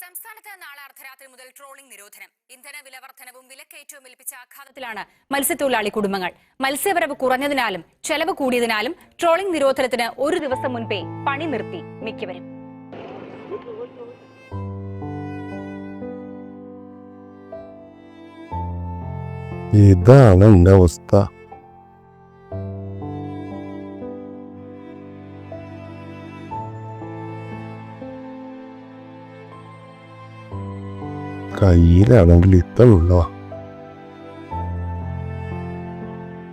സംസ്ഥാനത്ത് നാളെ അർദ്ധരാത്രി മുതൽ ട്രോളിംഗ് നിരോധനം. ഇന്ധന വിലവർദ്ധനവും വിലക്കയറ്റവും ഏൽപ്പിച്ച ആഘാതത്തിലാണ് മത്സ്യത്തൊഴിലാളി കുടുംബങ്ങൾ. മത്സ്യവരവ് കുറഞ്ഞതിനാലും ചെലവ് കൂടിയതിനാലും ട്രോളിംഗ് നിരോധനത്തിന് ഒരു ദിവസം മുൻപേ പണി നിർത്തി മിക്കവരും. ഇതാണ് എന്റെ അവസ്ഥ. കയ്യിലാണെങ്കിൽ ഇത്ര ഉള്ളോ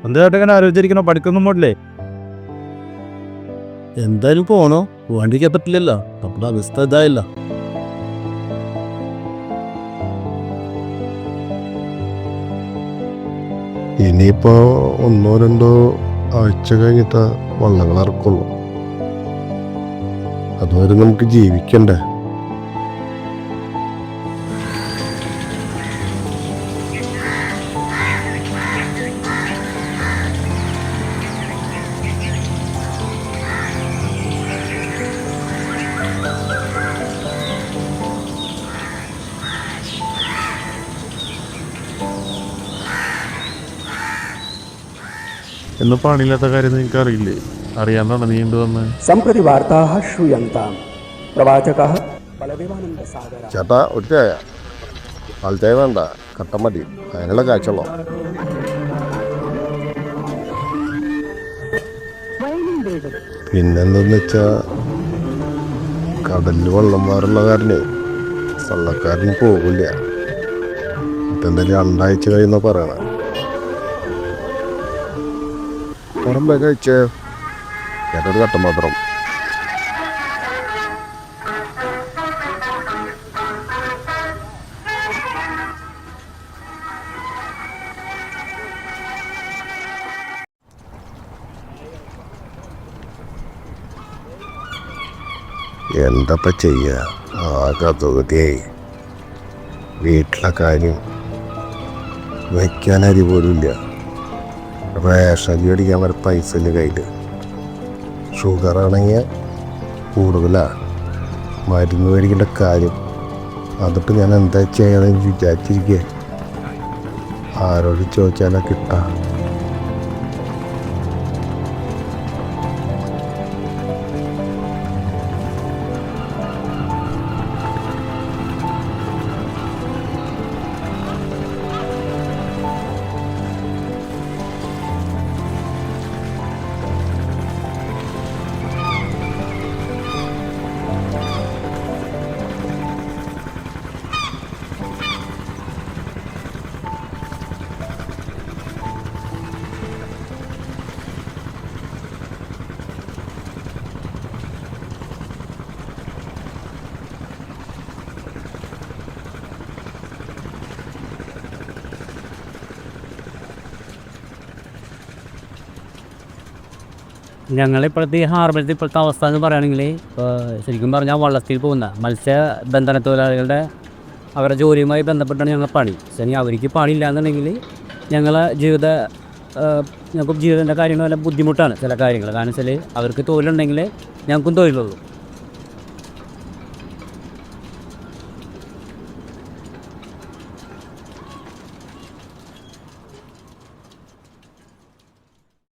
എന്തായിട്ട് ഇങ്ങനെ ആലോചിച്ചിരിക്കണോ പഠിക്കൊന്നും പോട്ടില്ലേ എന്തായാലും പോണോ? വണ്ടിക്ക് പറ്റില്ലല്ലോ നമ്മുടെ അവസ്ഥ ഇതായില്ല. ഇനിയിപ്പോ ഒന്നോ രണ്ടോ ആഴ്ച കഴിഞ്ഞിട്ട് വള്ളങ്ങൾ ഇറക്കുള്ളൂ. അതുവരെ നമുക്ക് ജീവിക്കണ്ടേ? എന്ന് പാടില്ലാത്ത കാര്യം നിനക്കറിയില്ലേ അറിയാന്നാണ് നീണ്ടു വന്ന്? സംപ്രതി വാർത്താഹ ശ്രൂയന്താം. പ്രവാചക ബലവിമാനന്ദ സാഗര. ചേട്ടാ ഒരു ചായ പാൽ ചായ വേണ്ട. കട്ടൻ മതി. അതിനുള്ള കാഴ്ചകളോ പിന്നെന്തെന്ന് വെച്ചാ കടലിൽ വെള്ളം മാറുള്ള കാരനെ വള്ളക്കാരന് പോകില്ല ഇതെന്തായാലും രണ്ടാഴ്ച കഴിയുന്ന പറയണേ. പുറമ്പേ കഴിച്ചേ ചേട്ടൊരു കട്ടൻ മാത്രം എന്തപ്പ ചെയ്യുക ആകെ ധൃതിയായി വീട്ടിലെ കാര്യം വയ്ക്കാൻ അരി പോലും ഇല്ല റേഷൻ മേടിക്കാൻ വരെ പൈസ ഇല്ല കയ്യിൽ ഷുഗർ ആണെങ്കിൽ കൂടുതലാ മരുന്ന് മേടിക്കേണ്ട കാര്യം. അതിപ്പോൾ ഞാൻ എന്താ ചെയ്യണമെന്ന് വിചാരിച്ചിരിക്കുക ആരോട് ചോദിച്ചാലോ കിട്ടാ. ഞങ്ങളിപ്പോഴത്തെ ഈ ഹാർബറിന്റെ ഇപ്പോഴത്തെ അവസ്ഥ എന്ന് പറയുകയാണെങ്കിൽ ശരിക്കും പറഞ്ഞാൽ വള്ളത്തിൽ പോകുന്ന മത്സ്യബന്ധന തൊഴിലാളികളുടെ അവരുടെ ജോലിയുമായി ബന്ധപ്പെട്ടാണ് ഞങ്ങൾ പണി. ഇനി അവർക്ക് പണിയില്ല എന്നുണ്ടെങ്കിൽ ഞങ്ങളെ ജീവിത ഞങ്ങൾക്ക് ജീവിതത്തിന്റെ കാര്യങ്ങൾ നല്ല ബുദ്ധിമുട്ടാണ് ചില കാര്യങ്ങൾ കാരണം വെച്ചാൽ അവർക്ക് തൊഴിലുണ്ടെങ്കിൽ ഞങ്ങൾക്കും തൊഴിലുള്ളൂ.